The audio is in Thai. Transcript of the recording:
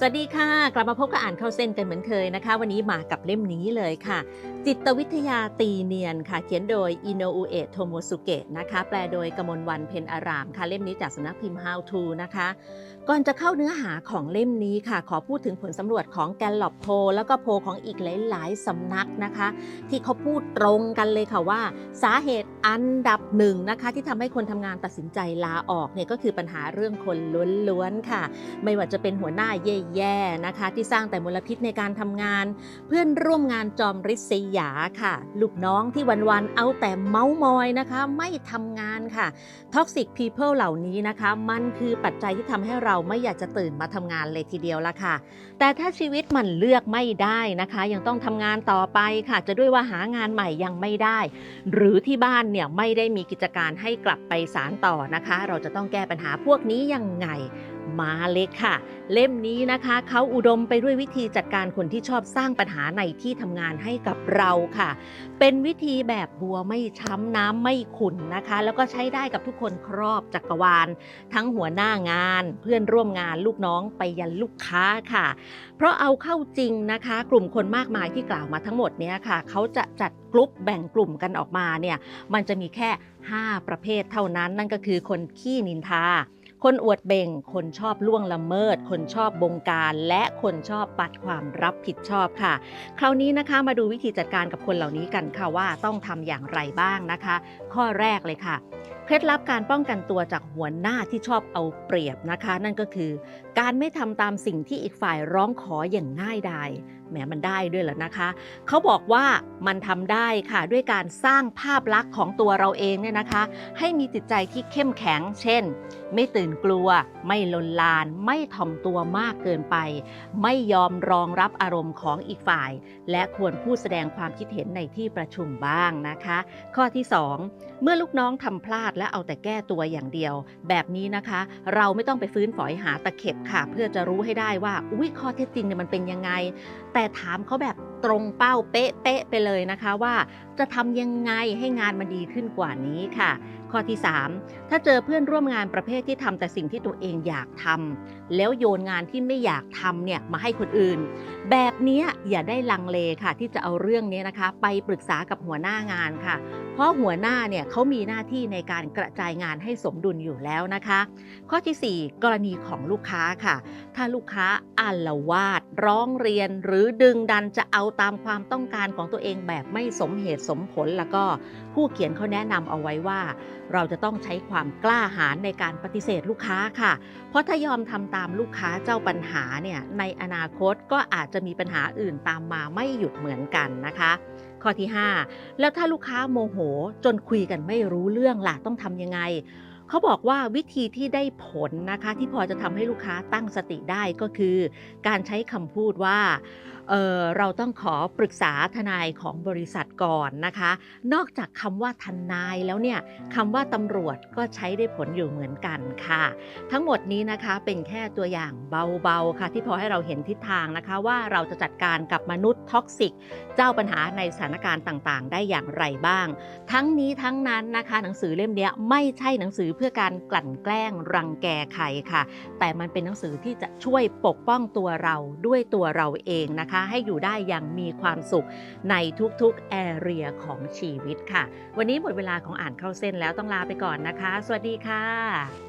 สวัสดีค่ะ กลับมาพบกับอ่านเข้าเส้นกันเหมือนเคยนะคะ วันนี้มากับเล่มนี้เลยค่ะ จิตวิทยาตีเนียนค่ะ เขียนโดยอินโนอุเอะโทโมสุเกะนะคะ แปลโดยกมลวันเพนอารามค่ะ เล่มนี้จากสำนักพิมพ์ How to นะคะ ก่อนจะเข้าเนื้อหาของเล่มนี้ค่ะ ขอพูดถึงผลสำรวจของแกลลอบโพ แล้วก็โพลของอีกหลาย ๆสำนักนะคะ ที่เขาพูดตรงกันเลยค่ะว่า สาเหตุอันดับหนึ่งนะคะ ที่ทำให้คนทำงานตัดสินใจลาออกเนี่ยก็คือปัญหาเรื่องคนล้วนๆค่ะ ไม่ว่าจะเป็นหัวหน้าแย่นะคะ ที่สร้างแต่มลพิษในการทำงาน เพื่อนร่วมงานจอมริษยาค่ะ ลูกน้องที่วันๆเอาแต่เมาส์มอยนะคะ ไม่ทำงานค่ะ Toxic People เหล่านี้นะคะ มันคือปัจจัยที่ทำให้เราไม่อยากจะตื่นมาทำงานเลยทีเดียวละค่ะ แต่ถ้าชีวิตมันเลือกไม่ได้นะคะ ยังต้องทำงานต่อไปค่ะ จะด้วยว่าหางานใหม่ยังไม่ได้ หรือที่บ้านเนี่ยไม่ได้มีกิจการให้กลับไปสารต่อนะคะ เราจะต้องแก้ปัญหาพวกนี้ยังไง มาเลยค่ะ เล่มนี้นะคะเขาอุดมไปด้วยวิธีจัดการคนที่ชอบสร้างปัญหาในที่ทำงานให้กับเราค่ะ เป็นวิธีแบบบัวไม่ช้ำน้ำไม่ขุ่นนะคะ แล้วก็ใช้ได้กับทุกคนครอบจักรวาล ทั้งหัวหน้างาน เพื่อนร่วมงานลูกน้องไปยันลูกค้าค่ะ เพราะเอาเข้าจริงนะคะ กลุ่มคนมากมายที่กล่าวมาทั้งหมดเนี้ยค่ะเขาจะจัดกลุ่มแบ่งกลุ่มกันออกมาเนี่ยมันจะมีแค่ 5 ประเภทเท่านั้นนั่นก็คือคนขี้นินทา คนอวดเบ่ง คนชอบล่วงละเมิด คนชอบบงการ และคนชอบปัดความรับผิดชอบค่ะ คราวนี้นะคะมาดูวิธีจัดการกับคนเหล่านี้กันค่ะว่าต้องทำอย่างไรบ้างนะคะ ข้อแรกเลยค่ะเคล็ดลับการป้องกันตัวจากหัวหน้าที่ชอบเอาเปรียบนะคะ นั่นก็คือ การไม่ทำตามสิ่งที่อีกฝ่ายร้องขออย่างง่ายดาย แหมมันได้ด้วยเหรอนะคะ เขาบอกว่ามันทำได้ค่ะด้วยการสร้างภาพลักษณ์ของตัวเราเองเนี่ยนะคะ ให้มีจิตใจที่เข้มแข็ง เช่น ไม่ตื่นกลัว ไม่ลนลาน ไม่ถ่อมตัวมากเกินไป ไม่ยอมรองรับอารมณ์ของอีกฝ่าย และควรพูดแสดงความคิดเห็นในที่ประชุมบ้างนะคะ ข้อที่ 2 เมื่อลูกน้องทำพลาดและเอาแต่แก้ตัวอย่างเดียว แบบนี้นะคะ เราไม่ต้องไปฟื้นฝอยหาตะเข็บค่ะ เพื่อจะรู้ให้ได้ว่าอุ้ยข้อเท็จจริงเนี่ยมันเป็นยังไงแต่ถามเขาแบบตรงเป้าเป๊ะๆไปเลยนะคะว่า จะทำยังไงให้งานมันดีขึ้นกว่านี้ค่ะ ข้อที่ 3 ถ้าเจอเพื่อนร่วมงานประเภทที่ทำแต่สิ่งที่ตัวเองอยากทำแล้วโยนงานที่ไม่อยากทำเนี่ยมาให้คนอื่น แบบนี้อย่าได้ลังเลค่ะ ที่จะเอาเรื่องนี้นะคะ ไปปรึกษากับหัวหน้างานค่ะ เพราะหัวหน้าเนี่ยเขามีหน้าที่ในการกระจายงานให้สมดุลอยู่แล้วนะคะ ข้อทีสี่4 กรณีของลูกค้าค่ะ ถ้าลูกค้าอาลวาดร้องเรียนหรือดึงดันจะเอาตามความต้องการของตัวเองแบบไม่สมเหตุสมผล แล้วก็ผู้เขียนเขาแนะนำเอาไว้ว่า เราจะต้องใช้ความกล้าหาญในการปฏิเสธลูกค้าค่ะ เพราะถ้ายอมทำตามลูกค้าเจ้าปัญหาเนี่ยในอนาคตก็อาจจะมีปัญหาอื่นตามมาไม่หยุดเหมือนกันนะคะข้อที่ 5 แล้วถ้าลูกค้าโมโหจนคุยกันไม่รู้เรื่องล่ะต้องทำยังไง เขาบอกว่าวิธีที่ได้ผลนะคะที่พอจะทำให้ลูกค้าตั้งสติได้ก็คือ การใช้คำพูดว่าเเราต้องขอปรึกษาทนายของบริษัทก่อนนะคะ นอกจากคำว่าทนายแล้วเนี่ยคำว่าตำรวจก็ใช้ได้ผลอยู่เหมือนกันค่ะ ทั้งหมดนี้นะคะเป็นแค่ตัวอย่างเบาๆค่ะ ที่พอให้เราเห็นทิศทางนะคะ ว่าเราจะจัดการกับมนุษย์ท็อกซิก เจ้าปัญหาในสถานการณ์ต่างๆ ได้อย่างไรบ้าง ทั้งนี้ทั้งนั้นนะคะ หนังสือเล่มเนี้ยไม่ใช่หนังสือเพื่อการกลั่นแกล้งรังแกใครค่ะ แต่มันเป็นหนังสือที่จะช่วยปกป้องตัวเราด้วยตัวเราเองนะคะ ให้อยู่ได้อย่างมีความสุขในทุกๆแอเรียของชีวิตค่ะ วันนี้หมดเวลาของอ่านเข้าเส้นแล้วต้องลาไปก่อนนะคะ สวัสดีค่ะ